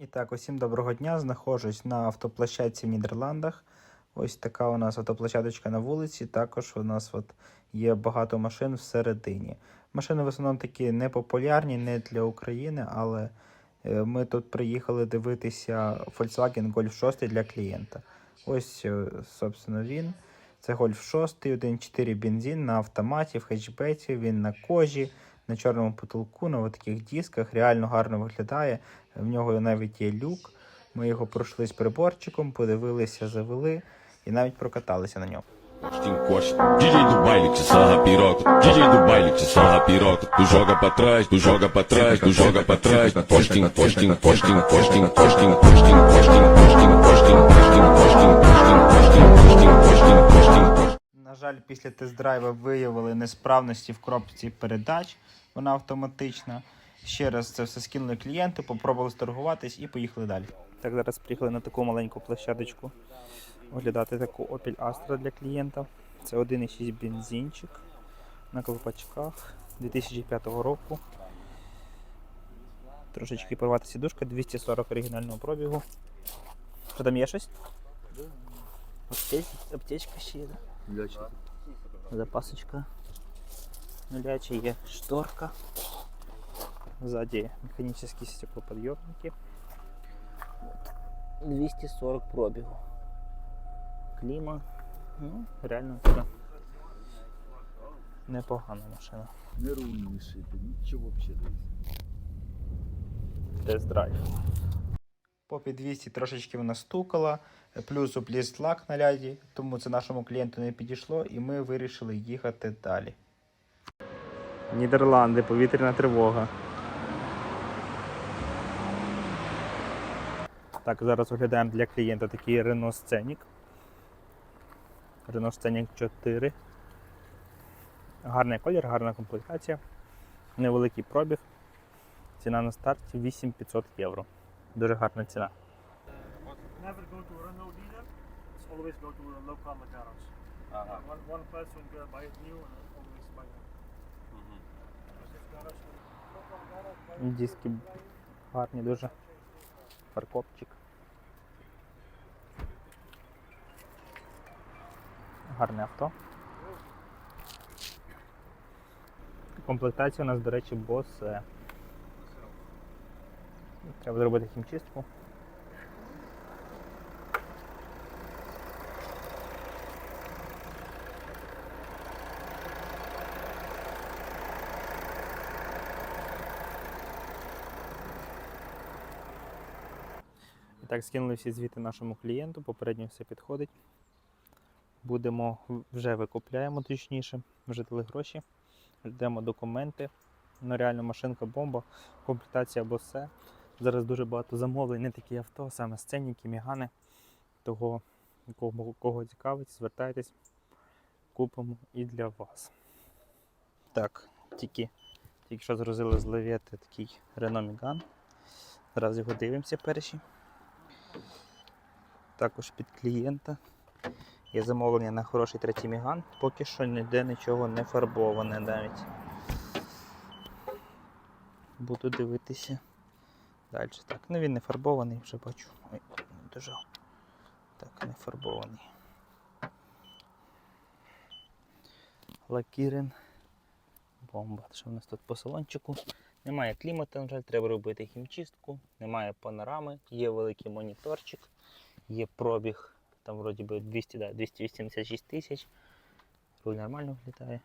І так, усім доброго дня. Знаходжусь на автоплощадці в Нідерландах. Ось така у нас автоплощадочка на вулиці. Також у нас от є багато машин всередині. Машини в основному такі непопулярні, не для України, але е, ми тут приїхали дивитися Volkswagen Golf 6 для клієнта. Ось, е, собственно, він. Це Golf 6, 1.4 бензин на автоматі, в хетчбеці, він на кожі, на чорному потолку, на таких дисках. Реально гарно виглядає. В нього навіть є люк. Ми його пройшли з приборчиком, подивилися, завели і навіть прокаталися на ньому. Encosta, encosta. DJ do baile que sarra piroca. DJ do baile que sarra piroca. Tu joga pra trás, tu joga pra trás, tu joga pra trás. Encosta, encosta, encosta, encosta, encosta, encosta, encosta, encosta, encosta, encosta, encosta, encosta, encosta, encosta, encosta, encosta, encosta. На жаль, після тест-драйва виявили несправності в коробці передач. Вона автоматична. Ще раз це все скинули клієнту, попробували сторгуватись і поїхали далі. Так, зараз приїхали на таку маленьку площадочку оглядати таку Opel Astra для клієнта. Це 1,6 бензинчик на колпачках 2005 року. Трошечки порвата сідушка, 240 оригінального пробігу. Що там є щось? Аптечка ще є. да? Запасочка. Нуляча є шторка. Сзади механические стеклоподъемники. 240 пробігу. Кліма. Ну, реально така непогана машина. Не не шиты, ничего вообще. Тест-драйв. По підвісці трошечки вона стукала, плюс обліз лак на ляді, тому це нашому клієнту не підійшло, і ми вирішили їхати далі. Нідерланди, повітряна тривога. Так, зараз оглядаємо для клієнта такий Renault Scenic. Renault Scenic 4. Гарний колір, гарна комплектація. Невеликий пробіг. Ціна на старті 8500 євро. Дуже гарна ціна. never go to a Renault dealer. Always go to a local garage. One, one person buy it new and always buy Диски гарні дуже. Паркопчик. Гарне авто. Комплектація у нас, до речі, бос. Треба зробити хімчистку. Так, скинули всі звіти нашому клієнту, попередньо все підходить. Будемо вже викупляємо точніше, вже дали гроші, йдемо документи. Ну реально машинка бомба, комплектація або все. Зараз дуже багато замовлень, не такі авто, саме сценіки, мігани. Того, кого, кого цікавить, звертайтесь, купимо і для вас. Так, тільки, тільки що зрозили з лавєти такий Renault Megane. Зараз його дивимося перші. Також під клієнта. Є замовлення на хороший третій міган. Поки що ніде нічого не фарбоване навіть. Буду дивитися далі. Так, ну він не фарбований, вже бачу. Ой, не дожав. Так, не фарбований. Лакірин. Бомба. Що в нас тут по салончику? Немає клімату, на жаль, треба робити хімчистку, немає панорами, є великий моніторчик, є пробіг, там вроді би 200, да, 286 тисяч. Руль нормально виглядає.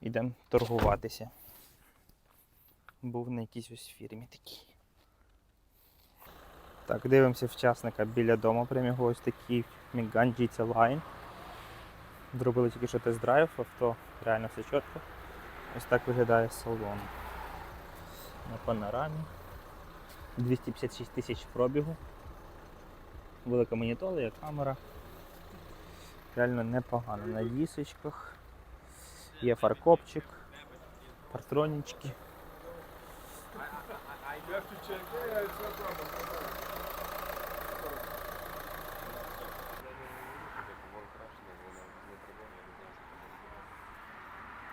Йдемо торгуватися. Був на якійсь ось фірмі такій. Так, дивимося вчасника біля дому. Прямо його ось такий Megane GT Line. Зробили тільки що тест-драйв, авто реально все чітко. Ось так виглядає салон. На панорамі. 256 тисяч пробігу. Велика монітола, є камера. Реально непогано. На дісочках. Є фаркопчик, партронічки.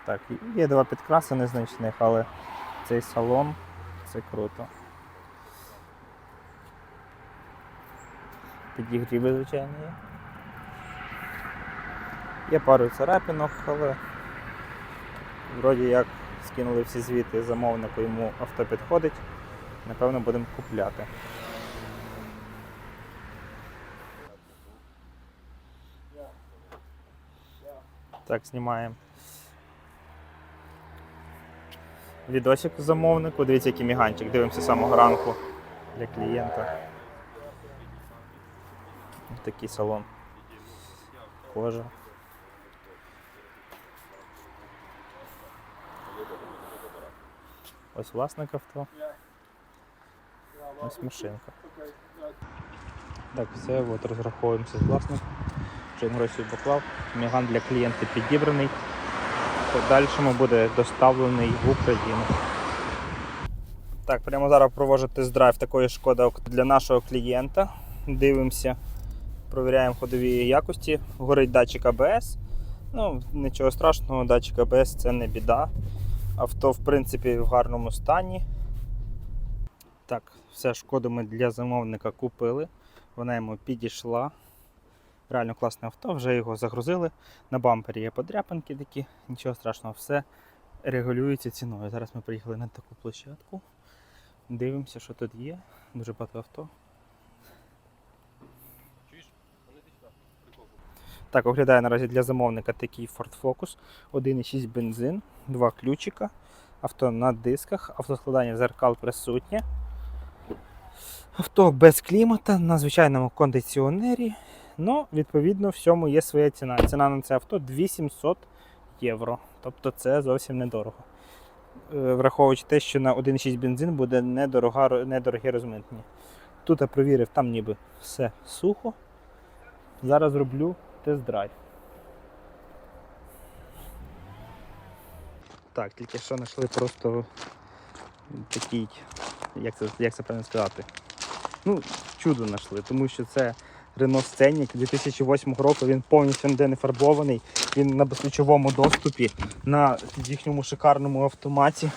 Так, є два підкраси незначних, але цей салон це круто. Підігріви, звичайно, є. Є пару царапинок, але вроді як скинули всі звіти замовнику, йому авто підходить. Напевно, будемо купляти. Так, знімаємо. Відосик замовнику. Дивіться, який міганчик. Дивимося з самого ранку для клієнта. Такий салон. Кожа. Ось власник авто. Ось машинка. Так, все, от розраховуємося з власником. Вже гроші поклав. Міган для клієнта підібраний. Подальшому буде доставлений в Україну. Так, прямо зараз проводжу тест-драйв такої шкоди для нашого клієнта. Дивимося, провіряємо ходові якості. Горить датчик АБС. Ну, нічого страшного, датчик АБС це не біда. Авто, в принципі, в гарному стані. Так, все шкоду ми для замовника купили. Вона йому підійшла. Реально класне авто, вже його загрузили. На бампері є подряпинки такі, нічого страшного, все регулюється ціною. Зараз ми приїхали на таку площадку. Дивимося, що тут є. Дуже багато авто. Так, оглядаю наразі для замовника такий Ford Focus. 1,6 бензин, два ключика, авто на дисках, автоскладання зеркал присутнє. Авто без клімата на звичайному кондиціонері. Ну, відповідно, всьому є своя ціна. Ціна на це авто 2700 євро. Тобто це зовсім недорого. Е, Враховуючи те, що на 1,6 бензин буде недорога, недороге розмитнення. Тут я провірив, там ніби все сухо. Зараз роблю тест-драйв. Так, тільки що знайшли просто такий, як це, як це правильно сказати? Ну, чудо знайшли, тому що це Renault Scenic 2008 року, він повністю ніде не фарбований, він на безключовому доступі, на їхньому шикарному автоматі.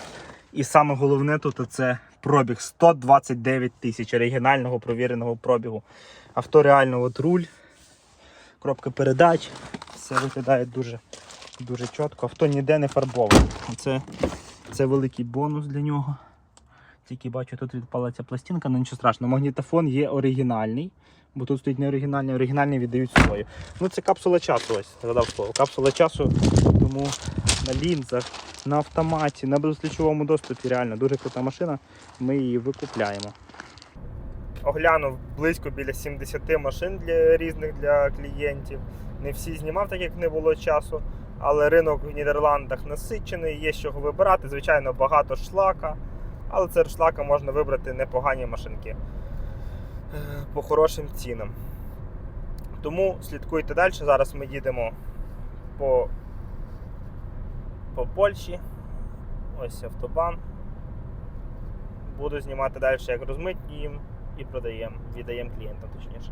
І саме головне тут це пробіг 129 тисяч оригінального провіреного пробігу. Авто реально от руль, кропка передач, все виглядає дуже, дуже чітко. Авто ніде не фарбоване. Це, це великий бонус для нього. Тільки бачу, тут відпала ця пластинка, але нічого страшного. Магнітофон є оригінальний, бо тут стоїть не оригінальний, оригінальний віддають свою. Ну це капсула часу, ось згадав слово. Капсула часу, тому на лінзах, на автоматі, на безключовому доступі реально дуже крута машина. Ми її викупляємо. Оглянув близько біля 70 машин для різних для клієнтів. Не всі знімав, так як не було часу. Але ринок в Нідерландах насичений, є з чого вибирати. Звичайно, багато шлака. Але це шлака можна вибрати непогані машинки е, по хорошим цінам. Тому слідкуйте далі. Зараз ми їдемо по, по Польщі. Ось автобан. Буду знімати далі, як розмитнюємо і продаємо, віддаємо клієнтам точніше.